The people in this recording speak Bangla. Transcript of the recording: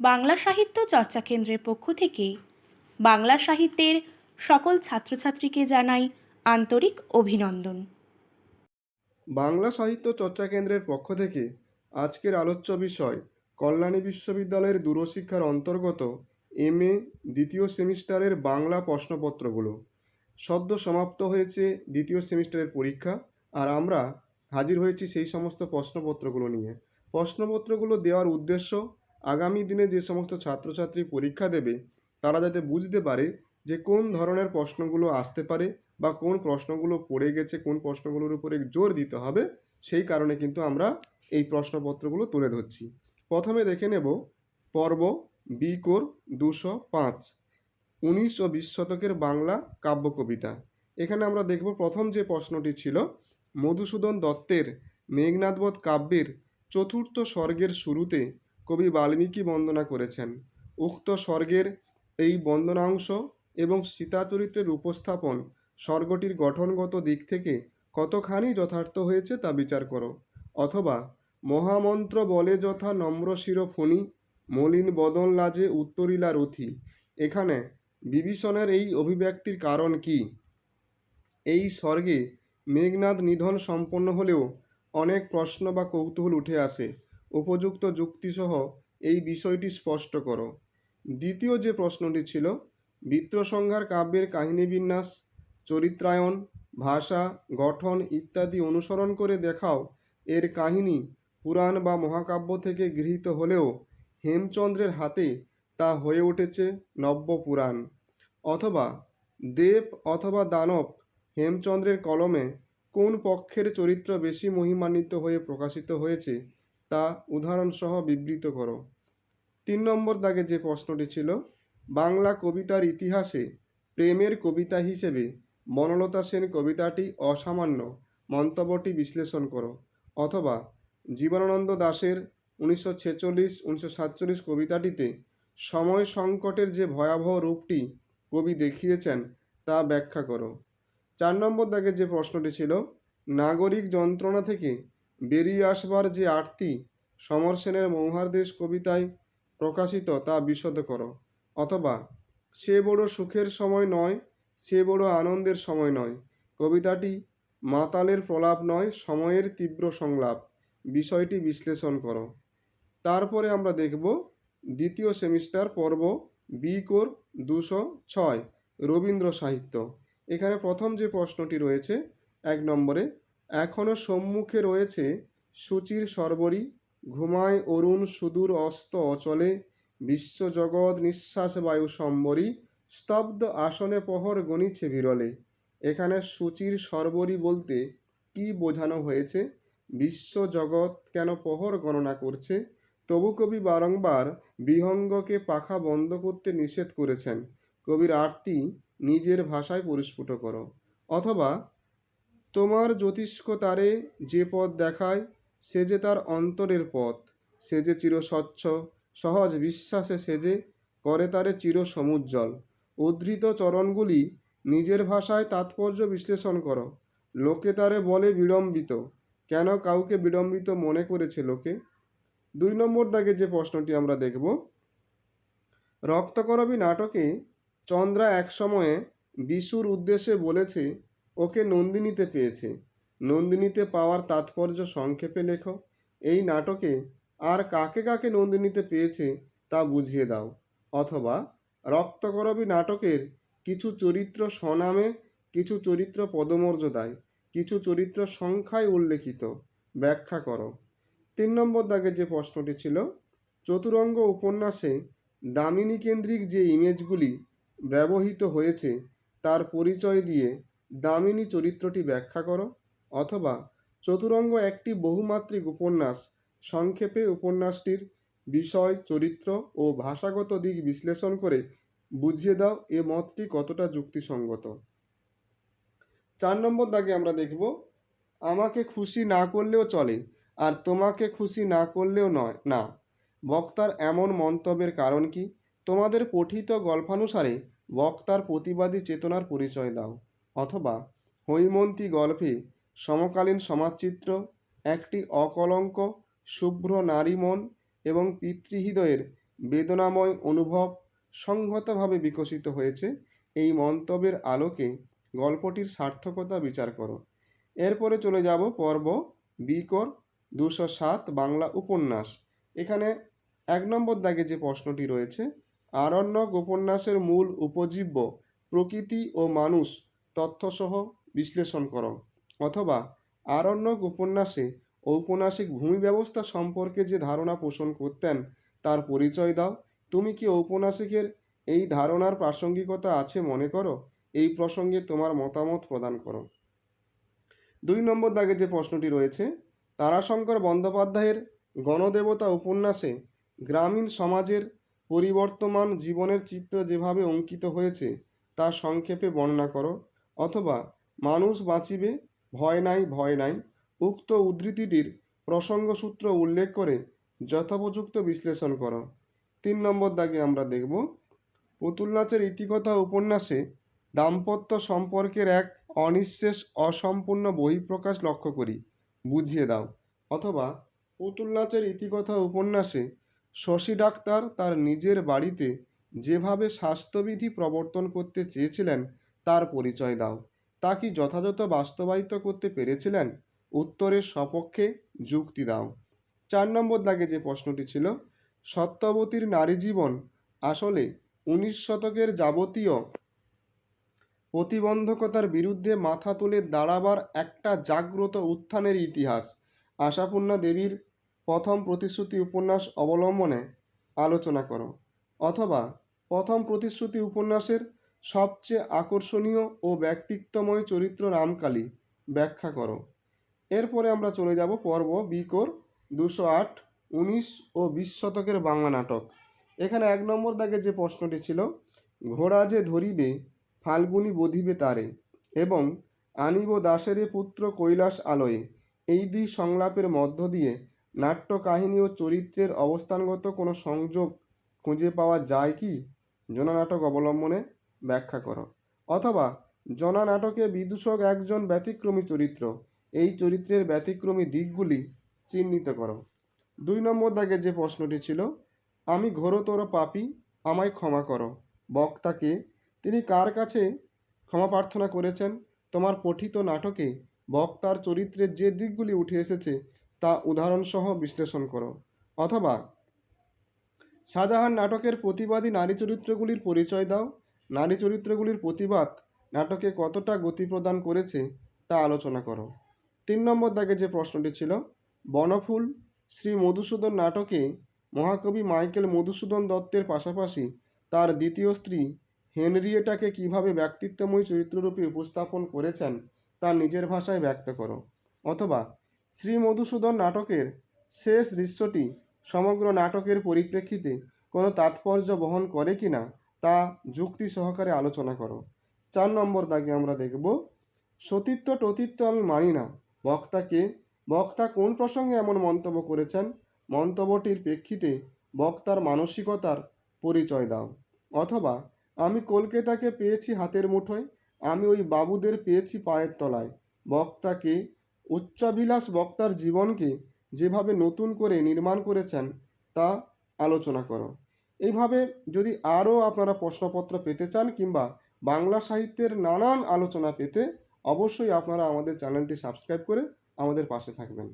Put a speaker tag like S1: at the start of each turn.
S1: বাংলা সাহিত্য চর্চা কেন্দ্রের পক্ষ থেকে বাংলা সাহিত্যের সকল ছাত্রছাত্রীকে জানাই আন্তরিক অভিনন্দন।
S2: বাংলা সাহিত্য চর্চা কেন্দ্রের পক্ষ থেকে আজকের আলোচ্য বিষয় কল্যাণী বিশ্ববিদ্যালয়ের দূরশিক্ষার অন্তর্গত এম এ দ্বিতীয় সেমিস্টারের বাংলা প্রশ্নপত্রগুলো। সদ্য সমাপ্ত হয়েছে দ্বিতীয় সেমিস্টারের পরীক্ষা আর আমরা হাজির হয়েছি সেই সমস্ত প্রশ্নপত্রগুলো নিয়ে। প্রশ্নপত্রগুলো দেওয়ার উদ্দেশ্য আগামী দিনে যে সমস্ত ছাত্রছাত্রী পরীক্ষা দেবে, তারা যাতে বুঝতে পারে যে কোন ধরনের প্রশ্নগুলো আসতে পারে বা কোন প্রশ্নগুলো পড়ে গেছে, কোন প্রশ্নগুলোর উপরে জোর দিতে হবে, সেই কারণে কিন্তু আমরা এই প্রশ্নপত্রগুলো তুলে ধরছি। প্রথমে দেখে নেব পর্ব বি কোর দুশো পাঁচ, উনিশ ও বিশ শতকের বাংলা কাব্য কবিতা এখানে আমরা দেখব প্রথম যে প্রশ্নটি ছিল, মধুসূদন দত্তের মেঘনাদবধ কাব্যের চতুর্থ স্বর্গের শুরুতে কবি বাল্মীকি বন্দনা করেছেন। উক্ত স্বর্গের এই বন্দনাংশ এবং সীতা চরিত্রের উপস্থাপন স্বর্গটির গঠনগত দিক থেকে কতখানি যথার্থ হয়েছে তা বিচার করো। অথবা, মহামন্ত্র বলে যথা নম্র শির ফণি মলিন বদন লাজে উত্তরিলা রথি। এখানে বিভীষণের এই অভিব্যক্তির কারণ কি? এই স্বর্গে মেঘনাদ নিধন সম্পন্ন হলেও অনেক প্রশ্ন বা কৌতূহল উঠে আসে। উপযুক্ত যুক্তিসহ এই বিষয়টি স্পষ্ট করো। দ্বিতীয় যে প্রশ্নটি ছিল বিত্রসংহার কাব্যের কাহিনী বিন্যাস, চরিত্রায়ন, ভাষা, গঠন ইত্যাদি অনুসরণ করে দেখাও এর কাহিনী পুরাণ বা মহাকাব্য থেকে গৃহীত হলেও হেমচন্দ্রের হাতে তা হয়ে উঠেছে নব্য পুরাণ। অথবা দেব অথবা দানব হেমচন্দ্রের কলমে কোন পক্ষের চরিত্র বেশি মহিমান্বিত হয়ে প্রকাশিত হয়েছে তা উদাহরণসহ বিবৃত করো। তিন নম্বর দাগে যে প্রশ্নটি ছিল, বাংলা কবিতার ইতিহাসে প্রেমের কবিতা হিসেবে বনলতা সেন কবিতাটি অসামান্য মন্তব্যটি বিশ্লেষণ করো, অথবা জীবনানন্দ দাশের উনিশশো ছেচল্লিশ উনিশশো সাতচল্লিশ কবিতাটিতে সময় সংকটের যে ভয়াবহ রূপটি কবি দেখিয়েছেন তা ব্যাখ্যা করো। চার নম্বর দাগে যে প্রশ্নটি ছিল, নাগরিক যন্ত্রণা থেকে বেরিয়ে আসবার যে আরতি সমর সেনের মৌহারদেশ কবিতায় প্রকাশিত তা বিশদ করো। অথবা, সে বড় সুখের সময় নয়, সে বড় আনন্দের সময় নয়। কবিতাটি মাতালের প্রলাপ নয়, সময়ের তীব্র সংলাপ। বিষয়টি বিশ্লেষণ করো। তারপরে আমরা দেখব দ্বিতীয় সেমিস্টার পর্ব বি কোর দুশো ছয়, রবীন্দ্র সাহিত্য। এখানে প্রথম যে প্রশ্নটি রয়েছে, এক নম্বরে এখনও সম্মুখে রয়েছে সূচির সর্বরী, ঘুমায় অরুণ সুদূর অস্ত অচলে, বিশ্বজগৎ নিঃশ্বাস বায়ু সম্বরী, স্তব্ধ আসনে প্রহর গণিছে বিরলে। এখানে সূচির সর্বরী বলতে কি বোঝানো হয়েছে? বিশ্বজগৎ কেন প্রহর গণনা করছে? তবু কবি বারংবার বিহঙ্গকে পাখা বন্ধ করতে নিষেধ করেছেন। কবির আরতি নিজের ভাষায় পরিস্ফুট করো অথবা তোমার জ্যোতিষ্ক তারে যে পথ দেখায়, সে যে তার অন্তরের পথ, সে যে চির স্বচ্ছ, সহজ বিশ্বাসে সেজে করে তারে চির সমুজ্জ্বল। উদ্ধৃত চরণগুলি নিজের ভাষায় তাৎপর্য বিশ্লেষণ করো। লোকে তারে বলে বিড়ম্বিত। কেন কাউকে বিড়ম্বিত মনে করেছে লোকে? দুই নম্বর দাগে যে প্রশ্নটি আমরা দেখব, রক্তকরবী নাটকে চন্দ্রা এক সময়ে বিশুর উদ্দেশ্যে বলেছে ওকে নন্দিনীতে পেয়েছে। নন্দিনীতে পাওয়ার তাৎপর্য সংক্ষেপে লেখো। এই নাটকে আর কাকে কাকে নন্দিনীতে পেয়েছে তা বুঝিয়ে দাও। অথবা রক্তকরবী নাটকের কিছু চরিত্র স্বনামে, কিছু চরিত্র পদমর্যাদায়, কিছু চরিত্র সংখ্যায় উল্লেখিত। ব্যাখ্যা করো। তিন নম্বর দাগের যে প্রশ্নটি ছিল, চতুরঙ্গ উপন্যাসে দামিনী কেন্দ্রিক যে ইমেজগুলি ব্যবহৃত হয়েছে, তার পরিচয় দিয়ে দামিনী চরিত্রটি ব্যাখ্যা করো, অথবা চতুরঙ্গ একটি বহুমাত্রিক উপন্যাস, সংক্ষেপে উপন্যাসটির বিষয়, চরিত্র ও ভাষাগত দিক বিশ্লেষণ করে বুঝিয়ে দাও এ মতটি কতটা যুক্তিসঙ্গত। চার নম্বর দাগে আমরা দেখব, আমাকে খুশি না করলেও চলে আর তোমাকে খুশি না করলেও নয়, না। বক্তার এমন মন্তব্যের কারণ কি? তোমাদের পঠিত গল্পানুসারে বক্তার প্রতিবাদী চেতনার পরিচয় দাও। অথবা হৈমন্তী গল্পে সমকালীন সমাজচিত্র, একটি অকলঙ্ক, শুভ্র নারী মন এবং পিতৃহৃদয়ের বেদনাময় অনুভব সংহতভাবে বিকশিত হয়েছে, এই মন্তব্যের আলোকে গল্পটির সার্থকতা বিচার করো। এরপরে চলে যাব পর্ব বিকর দুশো সাত বাংলা উপন্যাস। এখানে এক নম্বর দাগে যে প্রশ্নটি রয়েছে, আরণ্যক উপন্যাসের মূল উপজীব্য প্রকৃতি ও মানুষ তথ্যসহ বিশ্লেষণ করো। অথবা আরণ্যক উপন্যাসে ঔপন্যাসিক ভূমি ব্যবস্থা সম্পর্কে যে ধারণা পোষণ করতেন, তার পরিচয় দাও। তুমি কি ঔপন্যাসিকের এই ধারণার প্রাসঙ্গিকতা আছে মনে করো? এই প্রসঙ্গে তোমার মতামত প্রদান করো। দুই নম্বর দাগে যে প্রশ্নটি রয়েছে, তারাশঙ্কর বন্দ্যোপাধ্যায়ের গণদেবতা উপন্যাসে গ্রামীণ সমাজের পরিবর্তমান জীবনের চিত্র যেভাবে অঙ্কিত হয়েছে, তা সংক্ষেপে বর্ণনা করো। অথবা মানুষ বাঁচিবে, ভয় নাই ভয় নাই। উক্ত উদ্ধৃতিটির প্রসঙ্গসূত্র উল্লেখ করে যথোপযুক্ত বিশ্লেষণ করো। তিন নম্বর দাগে আমরা দেখব, পুতুল নাচের ইতিকথা উপন্যাসে দাম্পত্য সম্পর্কের এক অনিঃশেষ অসম্পূর্ণ বহিঃপ্রকাশ লক্ষ্য করি, বুঝিয়ে দাও। অথবা পুতুল নাচের ইতিকথা উপন্যাসে শশী ডাক্তার তার নিজের বাড়িতে যেভাবে স্বাস্থ্যবিধি প্রবর্তন করতে চেয়েছিলেন তার পরিচয় দাও। তা কি যথাযথ বাস্তবায়িত করতে পেরেছিলেন? উত্তরের সপক্ষে যুক্তি দাও। চার নম্বর দাগে যে প্রশ্নটি ছিল, সত্যবতীর নারী জীবন আসলে উনিশ শতকের যাবতীয় প্রতিবন্ধকতার বিরুদ্ধে মাথা তুলে দাঁড়াবার একটা জাগ্রত উত্থানের ইতিহাস। আশাপূর্ণা দেবীর প্রথম প্রতিশ্রুতি উপন্যাস অবলম্বনে আলোচনা করো, অথবা প্রথম প্রতিশ্রুতি উপন্যাসের সবচেয়ে আকর্ষণীয় ও ব্যক্তিত্বময় চরিত্র রামকালী। ব্যাখ্যা করো। এরপরে আমরা চলে যাব পর্ব বিকোর দুশো আট, উনিশ ও বিশ শতকের বাংলা নাটক। এখানে এক নম্বর দাগে যে প্রশ্নটি ছিল, ঘোড়া যে ধরিবে, ফাল্গুনি বধিবে তারে এবং আনিব দাসেরে পুত্র কৈলাস আলোয়ে, এই দুই সংলাপের মধ্য দিয়ে নাট্য কাহিনী ও চরিত্রের অবস্থানগত কোনো সংযোগ খুঁজে পাওয়া যায় কি? জনা নাটক অবলম্বনে ব্যাখ্যা করো। অথবা, জনা নাটকে বিদূষক একজন ব্যতিক্রমী চরিত্র, এই চরিত্রের ব্যতিক্রমী দিকগুলি চিহ্নিত করো। দুই নম্বর দাগে যে প্রশ্নটি ছিল, আমি ঘোরতর পাপী, আমায় ক্ষমা করো। বক্তাকে, তিনি কার কাছে ক্ষমা প্রার্থনা করেছেন? তোমার পঠিত নাটকে বক্তার চরিত্রের যে দিকগুলি উঠে এসেছে, তা উদাহরণসহ বিশ্লেষণ করো। অথবা, শাহজাহান নাটকের প্রতিবাদী নারী চরিত্রগুলির পরিচয় দাও। নারী চরিত্রগুলির প্রতিবাদ নাটকে কতটা গতি প্রদান করেছে তা আলোচনা করো। তিন নম্বর দাগে যে প্রশ্নটি ছিল, বনফুল শ্রী মধুসূদন নাটকে মহাকবি মাইকেল মধুসূদন দত্তের পাশাপাশি তার দ্বিতীয় স্ত্রী হেনরিয়েটাকে কীভাবে ব্যক্তিত্বময়ী চরিত্ররূপে উপস্থাপন করেছেন তা নিজের ভাষায় ব্যক্ত করো। অথবা, শ্রী মধুসূদন নাটকের শেষ দৃশ্যটি সমগ্র নাটকের পরিপ্রেক্ষিতে কোনো তাৎপর্য বহন করে কি না তা যুক্তি সহকারে আলোচনা করো। চার নম্বর দাগে আমরা দেখব, সতীত্ব টতীত্ব আমি মানি না। বক্তাকে, বক্তা কোন প্রসঙ্গে এমন মন্তব্য করেছেন? মন্তব্যটির প্রেক্ষিতে বক্তার মানসিকতার পরিচয় দাও। অথবা, আমি কলকাতাকে পেয়েছি হাতের মুঠোয়, আমি ওই বাবুদের পেয়েছি পায়ের তলায়। বক্তাকে, উচ্চাভিলাষ বক্তার জীবনকে যেভাবে নতুন করে নির্মাণ করেছেন, তা আলোচনা করো। এইভাবে যদি আরও আপনারা প্রশ্নপত্র পেতে চান কিংবা বাংলা সাহিত্যের নানান আলোচনা পেতে অবশ্যই আপনারা আমাদের চ্যানেলটি সাবস্ক্রাইব করে আমাদের পাশে থাকবেন।